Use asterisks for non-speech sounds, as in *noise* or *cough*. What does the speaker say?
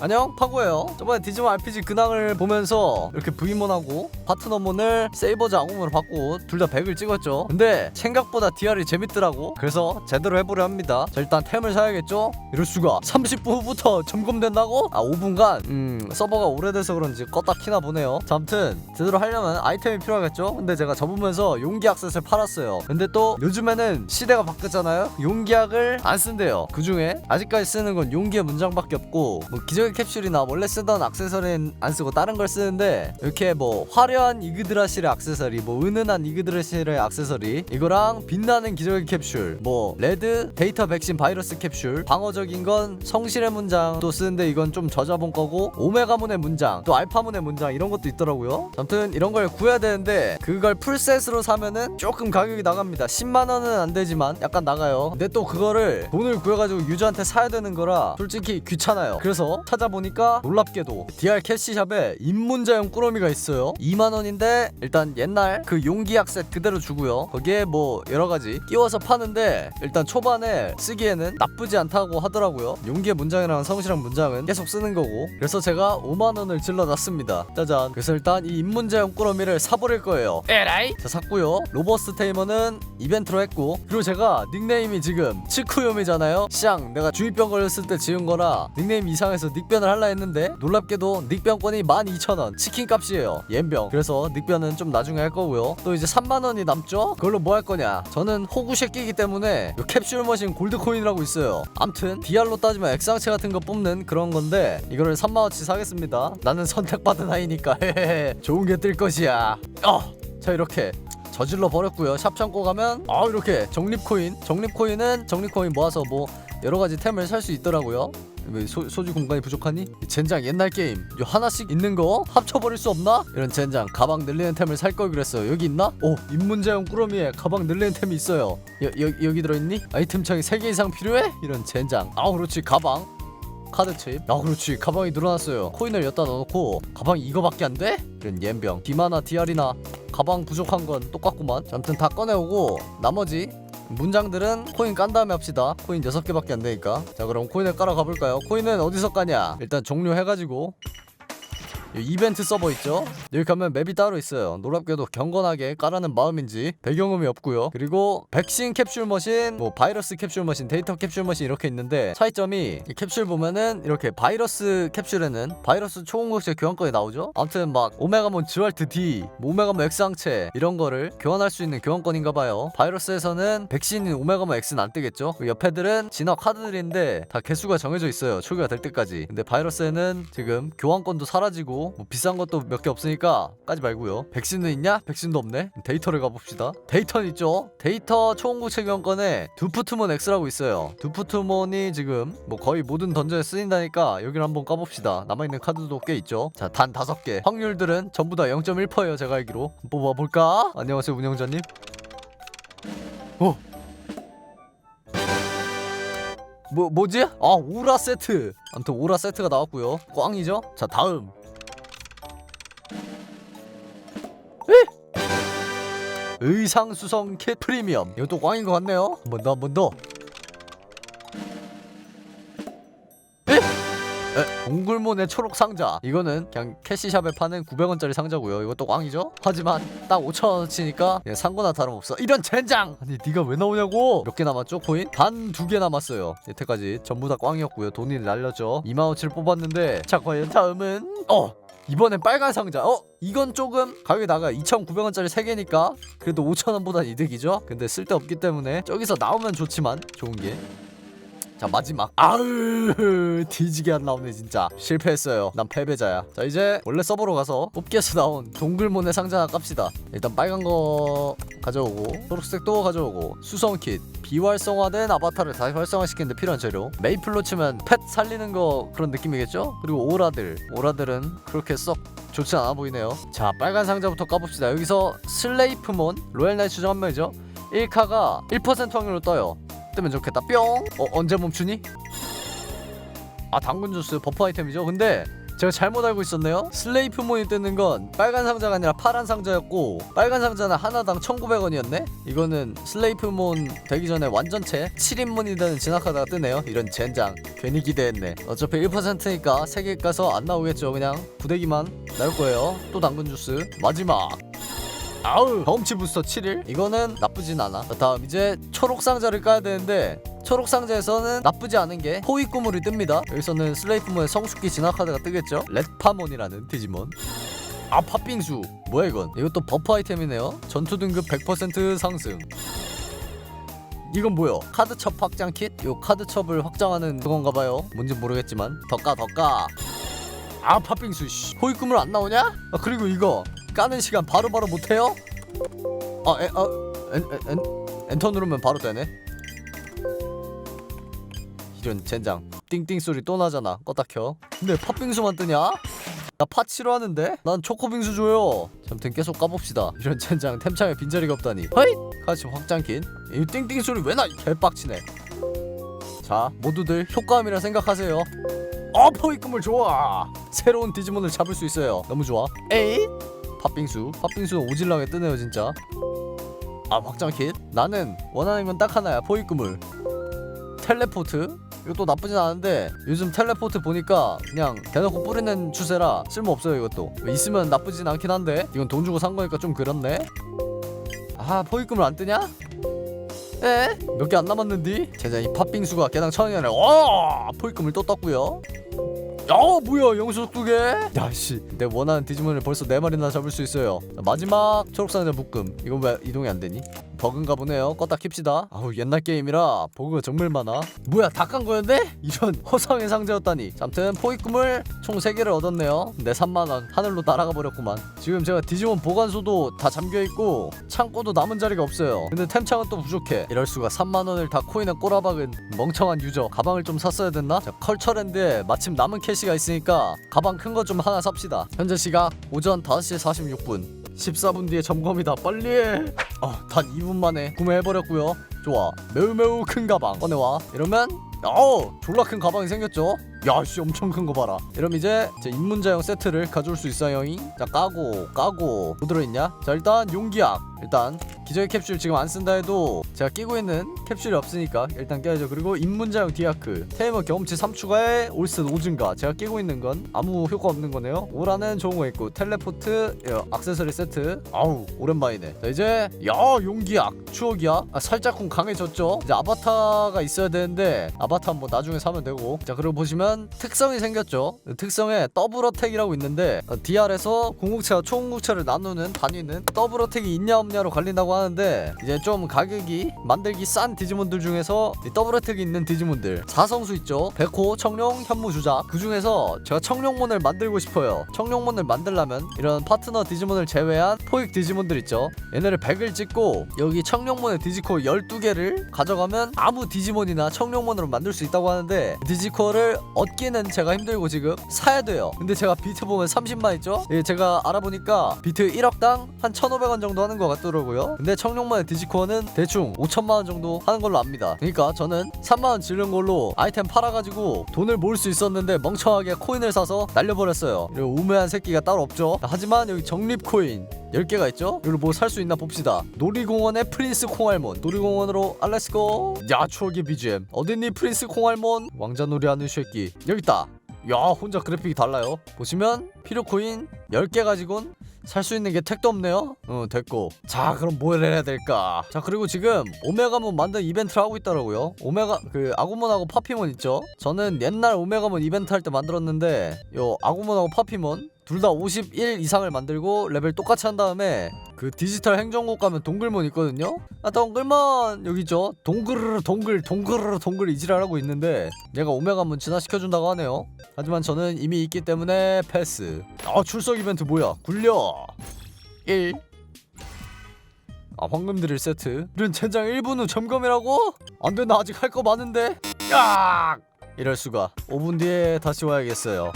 안녕 파고예요. 저번에 디지몬 RPG 근황을 보면서 이렇게 V몬하고 파트너몬을 세이버즈 아공으로 받고 둘 다 100을 찍었죠. 근데 생각보다 DR이 재밌더라고. 그래서 제대로 해보려 합니다. 자 일단 템을 사야겠죠? 이럴 수가. 30분 후부터 점검된다고? 아 5분간? 음 서버가 오래돼서 그런지 껐다 키나 보네요. 자 아무튼 제대로 하려면 아이템이 필요하겠죠? 근데 제가 접으면서 용기 악셋을 팔았어요. 근데 또 요즘에는 시대가 바뀌었잖아요? 용기약을 안 쓴대요. 그 중에 아직까지 쓰는 건 용기의 문장밖에 없고 뭐 기적 의 캡슐이나 원래 쓰던 악세서리는 안 쓰고 다른 걸 쓰는데 이렇게 뭐 화려한 이그드라실의 악세서리 뭐 은은한 이그드라실의 악세서리 이거랑 빛나는 기적의 캡슐 뭐 레드 데이터 백신 바이러스 캡슐. 방어적인 건 성실의 문장 또 쓰는데 이건 좀 저자본 거고 오메가문의 문장 또 알파문의 문장 이런 것도 있더라고요. 아무튼 이런 걸 구해야 되는데 그걸 풀셋으로 사면은 조금 가격이 나갑니다. 10만 원은 안 되지만 약간 나가요. 근데 또 그거를 돈을 구해가지고 유저한테 사야 되는 거라 솔직히 귀찮아요. 그래서 찾 아보니까 놀랍게도 DR 캐시샵에 입문자용 꾸러미가 있어요. 2만 원인데 일단 옛날 그 용기약 셋 그대로 주고요. 거기에 뭐 여러 가지 끼워서 파는데 일단 초반에 쓰기에는 나쁘지 않다고 하더라고요. 용기의 문장이랑 성실한 문장은 계속 쓰는 거고. 그래서 제가 5만 원을 질러놨습니다. 짜잔. 그래서 일단 이 입문자용 꾸러미를 사버릴 거예요. 에라이? 자 샀고요. 로버스 테이머는 이벤트로 했고. 그리고 제가 닉네임이 지금 치쿠요미잖아요. 시장 내가 중이병 걸렸을 때 지은 거라 닉네임 이상해서 닉 변을 할라 했는데 놀랍게도 닉변권이 12,000원 치킨 값이에요. 옌병. 그래서 닉변은 좀 나중에 할 거고요. 또 이제 3만원이 남죠? 그걸로 뭐 할 거냐? 저는 호구 새끼이기 때문에 요 캡슐 머신 골드코인이라고 있어요. 암튼 DR로 따지면 액상체 같은 거 뽑는 그런 건데 이거를 3만원치 사겠습니다. 나는 선택받은 아이니까. *laughs* 좋은 게 뜰 것이야. 어! 자 이렇게. 저질러 버렸고요. 샵 창고 가면 아 이렇게. 적립 코인, 적립 코인은 적립 코인 모아서 뭐 여러 가지 템을 살 수 있더라고요. 왜 소, 소지 공간이 부족하니? 이 젠장 옛날 게임 요 하나씩 있는 거 합쳐버릴 수 없나? 이런 젠장 가방 늘리는 템을 살 걸 그랬어요 여기 있나? 오 입문자용 꾸러미에 가방 늘리는 템이 있어요 여, 여, 여기 들어있니? 아이템 창이 3개 이상 필요해? 이런 젠장 아 그렇지 가방 카드 칩. 아 그렇지 가방이 늘어났어요. 코인을 엿다 넣어놓고 가방이 이거밖에 안 돼? 이런 옌병. 디마나 디알이나 가방 부족한 건 똑같구만. 자, 아무튼 다 꺼내오고 나머지 문장들은 코인 깐 다음에 합시다. 코인 6개밖에 안 되니까. 자 그럼 코인을 깔아 가볼까요? 코인은 어디서 까냐? 일단 종료해가지고 이 이벤트 서버 있죠? 여기 가면 맵이 따로 있어요. 놀랍게도 경건하게 까라는 마음인지 배경음이 없고요. 그리고 백신 캡슐 머신, 뭐 바이러스 캡슐 머신, 데이터 캡슐 머신 이렇게 있는데 차이점이 이 캡슐 보면은 이렇게 바이러스 캡슐에는 바이러스 초공급제 교환권이 나오죠. 아무튼 막 오메가몬 즈왈트 D, 뭐 오메가몬 X 항체 이런 거를 교환할 수 있는 교환권인가 봐요. 바이러스에서는 백신인 오메가몬 X는 안 뜨겠죠. 옆에들은 진화 카드들인데 다 개수가 정해져 있어요. 초기화 될 때까지. 근데 바이러스에는 지금 교환권도 사라지고 뭐 비싼 것도 몇 개 없으니까 까지 말고요. 백신은 있냐? 백신도 없네. 데이터를 가봅시다. 데이터는 있죠. 데이터 초음구체 교환권에 두프트몬 X라고 있어요. 두프트몬이 지금 뭐 거의 모든 던전에 쓰인다니까 여기를 한번 까봅시다. 남아있는 카드도 꽤 있죠. 자, 단 다섯 개. 확률들은 전부 다 0.1%예요. 제가 알기로. 뽑아볼까? 안녕하세요, 운영자님. 오. 뭐 뭐지? 아 오라 세트. 아무튼 오라 세트가 나왔고요. 꽝이죠. 자 다음. 의상 수성 킷 프리미엄. 이것도 꽝인 것 같네요. 한 번 더, 한 번 더. 동굴몬의 초록 상자. 이거는 그냥 캐시샵에 파는 900원짜리 상자고요. 이것도 꽝이죠? 하지만 딱 5천원어치니까 그냥 산 거나 다름없어. 이런 젠장! 아니 네가 왜 나오냐고? 몇 개 남았죠 코인? 단 두 개 남았어요. 여태까지 전부 다 꽝이었고요. 돈이 날렸죠. 2만원치를 뽑았는데 자 과연 다음은 어! 이번엔 빨간 상자. 어? 이건 조금 가격이 나가 2,900원짜리 3개니까 그래도 5,000원보단 이득이죠. 근데 쓸데없기 때문에 저기서 나오면 좋지만 좋은 게. 자 마지막. 아으 뒤지게 안 나오네 진짜. 실패했어요. 난 패배자야. 자 이제 원래 서버로 가서 뽑기에서 나온 동글몬의 상자 깝시다. 일단 빨간 거 가져오고 초록색 또 가져오고 수성킷 비활성화된 아바타를 다시 활성화시키는데 필요한 재료. 메이플로 치면 펫 살리는 거 그런 느낌이겠죠? 그리고 오라들. 오라들은 그렇게 썩 좋지 않아 보이네요. 자 빨간 상자부터 까봅시다. 여기서 슬레이프몬 로얄 나이트 주장 한 명이죠? 1카가 1% 확률로 떠요 뜨면 좋겠다. 뿅. 어, 언제 멈추니? 아 당근 주스 버프 아이템이죠? 근데 제가 잘못 알고 있었네요. 슬레이프 몬이 뜨는 건 빨간 상자가 아니라 파란 상자였고 빨간 상자는 하나당 1900원이었네? 이거는 슬레이프 몬 되기 전에 완전체 7인몬이든 진학하다가 뜨네요. 이런 젠장. 괜히 기대했네. 어차피 1%니까 3개 가서 안 나오겠죠. 그냥 부대기만 나올 거예요. 또 당근 주스 마지막 아우. 경험치 부스터 7일? 이거는 나쁘진 않아. 자, 다음 이제 초록 상자를 까야 되는데 초록 상자에서는 나쁘지 않은 게 호위 꾸물이 뜹니다. 여기서는 슬레이프몬의 성숙기 진화카드가 뜨겠죠? 렛파몬이라는 디지몬. 아 팥빙수. 뭐야 이건? 이것도 버프 아이템이네요. 전투 등급 100% 상승. 이건 뭐야? 카드첩 확장 킷? 요 카드첩을 확장하는 그건가 봐요. 뭔지 모르겠지만. 더 까 더까. 아 팥빙수 씨. 호위 꾸물 안 나오냐? 아 그리고 이거 까는 시간 바로 바로 못해요? 아, 에, 아, 엔, 엔, 엔, 엔터 누르면 바로 되네. 이런 젠장. 띵띵 소리 또 나잖아. 껐다 켜. 근데 팥빙수만 뜨냐? 나팥 싫어하는데? 난 초코빙수 줘요. 잠튼 계속 까봅시다. 이런 젠장 템창에 빈자리가 없다니. 허이! 같이 확장킨. 이 띵띵 소리 왜 나? 개빡치네. 자, 모두들 효과음이라 생각하세요. 어, 포이금을 좋아. 새로운 디지몬을 잡을 수 있어요. 너무 좋아. 에이? 팥빙수. 팥빙수 오질나게 뜨네요 진짜. 아 확장킷? 나는 원하는 건 딱 하나야 포획금을. 텔레포트? 이것도 나쁘진 않은데 요즘 텔레포트 보니까 그냥 대놓고 뿌리는 추세라 쓸모없어요 이것도. 있으면 나쁘진 않긴 한데 이건 돈 주고 산 거니까 좀 그렇네. 아 포획금을 안 뜨냐? 에? 몇 개 안 남았는디? 제자 이 팥빙수가 개당 천 원이네. 와! 포획금을 또 떴고요 야 뭐야 영수 두개? 야씨 내 원하는 디지몬을 벌써 네 마리나 잡을 수 있어요. 자, 마지막 초록상자 묶음. 이건 왜 이동이 안 되니 버그인가 보네요. 껐다 킵시다. 아우 옛날 게임이라 버그가 정말 많아. 뭐야 다 깐 거였네? 이런 *laughs* 허상의 상자였다니. 잠튼 포획금을 총 3개를 얻었네요. 내 3만원 하늘로 날아가 버렸구만. 지금 제가 디지몬 보관소도 다 잠겨있고 창고도 남은 자리가 없어요. 근데 템창은 또 부족해. 이럴 수가 3만원을 다 코인에 꼬라박은 멍청한 유저. 가방을 좀 샀어야 됐나? 자, 컬처랜드에 마침 남은 캐시가 있으니까 가방 큰 거 좀 하나 삽시다. 현재 시각 오전 5시 46분 14분 뒤에 점검이다. 빨리 해. 어, 단 2분 만에 구매해버렸고요. 좋아. 매우 매우 큰 가방 꺼내와. 이러면 어 졸라 큰 가방이 생겼죠 야씨 엄청 큰 거 봐라. 이러면 이제 제 입문자용 세트를 가져올 수 있어요잉 자 까고 까고. 뭐 들어있냐? 자 일단 용기약. 일단 기저귀 캡슐 지금 안 쓴다 해도 제가 끼고 있는 캡슐이 없으니까 일단 껴야죠. 그리고 입문자용 디아크. 테이머 경험치 3추가에 올스 5증가. 제가 끼고 있는 건 아무 효과 없는 거네요. 오라는 좋은 거 있고 텔레포트 어, 악세서리 세트. 아우 오랜만이네. 자 이제 야 용기약. 추억이야? 아, 살짝쿵 강해졌죠? 이제 아바타가 있어야 되는데 아바타 뭐 나중에 사면 되고. 자 그리고 보시면 특성이 생겼죠. 특성에 더블 어택이라고 있는데 어, DR에서 궁극체와 초궁극체를 나누는 단위는 더블 어택이 있냐 없냐로 갈린다고 하는데 이제 좀 가격이 만들기 싼 디지몬들 중에서 이 더블 어택이 있는 디지몬들. 사성수 있죠. 백호 청룡 현무 주작 그 중에서 제가 청룡몬을 만들고 싶어요. 청룡몬을 만들려면 이런 파트너 디지몬을 제외한 포획 디지몬들 있죠. 얘네를 100을 찍고 여기 청룡몬의 디지코 12개를 가져가면 아무 디지몬이나 청룡몬으로 만들 수 있다고 하는데 디지코를 얻기는 제가 힘들고 지금 사야 돼요. 근데 제가 비트 보면 30만 있죠? 예, 제가 알아보니까 비트 1억당 한 1,500원 정도 하는 것 같더라고요. 근데 청룡몬의 디지코어는 대충 5천만 원 정도 하는 걸로 압니다. 그러니까 저는 3만 원 지른 걸로 아이템 팔아가지고 돈을 모을 수 있었는데 멍청하게 코인을 사서 날려버렸어요. 이런 우매한 새끼가 따로 없죠? 하지만 여기 적립 코인 10개가 있죠? 이걸 뭐 살 수 있나 봅시다. 놀이공원의 프린스 콩알몬. 놀이공원으로 알렛스고. 야 추억의 BGM 어딨니 프린스 콩알몬? 왕자놀이 하는 쉐끼. 여기 있다. 야 혼자 그래픽이 달라요. 보시면 필요 코인 10개 가지고는 살 수 있는 게 택도 없네요. 어 됐고. 자 그럼 뭘 해야 될까? 자 그리고 지금 오메가몬 만든 이벤트를 하고 있더라고요. 오메가 그 아구몬하고 파피몬 있죠? 저는 옛날 오메가몬 이벤트 할 때 만들었는데 요 아구몬하고 파피몬 둘 다 51 이상을 만들고 레벨 똑같이 한 다음에 그 디지털 행정국 가면 동글몬 있거든요? 아 동글몬 여기 있죠? 동글르르 동글 동글르르 동글 이지랄하고 있는데 얘가 오메가몬 진화시켜준다고 하네요. 하지만 저는 이미 있기 때문에 패스. 아 출석 이벤트 뭐야? 굴려! 1 아 황금 드릴 세트 이런 젠장 1분 후 점검이라고? 안돼 나 아직 할 거 많은데. 야! 이럴 수가. 5분 뒤에 다시 와야겠어요